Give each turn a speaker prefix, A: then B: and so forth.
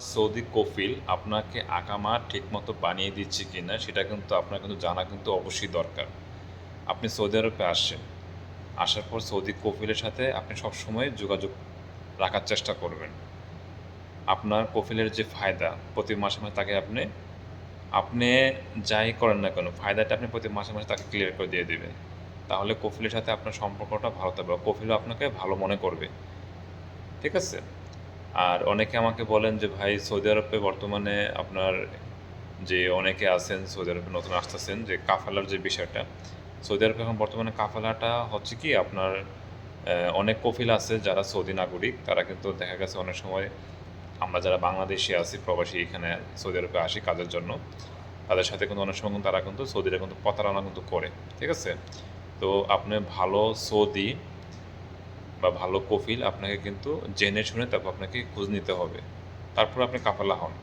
A: Saudi Kafil আপনাকে আকামা ঠিকমতো বানিয়ে দিচ্ছে কি না সেটা কিন্তু আপনার কিন্তু জানা কিন্তু অবশ্যই দরকার। আপনি সৌদি আরবে আসছেন। আসার পর সৌদি কফিলের সাথে আপনি সবসময় যোগাযোগ রাখার চেষ্টা করবেন। আপনার কফিলের যে ফায়দা, প্রতি মাসে মাসে তাকে আপনি আপনি যাই করেন না কেন, ফায়দাটা আপনি প্রতি মাসে মাসে তাকে ক্লিয়ার করে দিয়ে দেবেন। তাহলে কফিলের সাথে আপনার সম্পর্কটা ভালো থাকবে, কফিলও আপনাকে ভালো মনে করবে। ঠিক আছে? আর অনেকে আমাকে বলেন যে, ভাই, সৌদি আরবে বর্তমানে আপনার যে অনেকে আছেন, সৌদি আরবে নতুন আসতেছেন, যে কাফালার যে বিষয়টা, সৌদি আরবে এখন বর্তমানে কাফালাটা হচ্ছে কি, আপনার অনেক কফিল আছে যারা সৌদি নাগরিক, তারা কিন্তু দেখা গেছে অনেক সময় আমরা যারা বাংলাদেশে আছি, প্রবাসী এখানে সৌদি আরবে আসি কাজের জন্য, তাদের সাথে কিন্তু অনেক সময় তারা কিন্তু সৌদিরা কিন্তু প্রতারণা কিন্তু করে, ঠিক আছে? তো আপনি ভালো সৌদি বা ভালো কফিল আপনাকে কিন্তু জেনে শুনে তারপর আপনাকে খোঁজ নিতে হবে। তারপর আপনি কাফালা হন।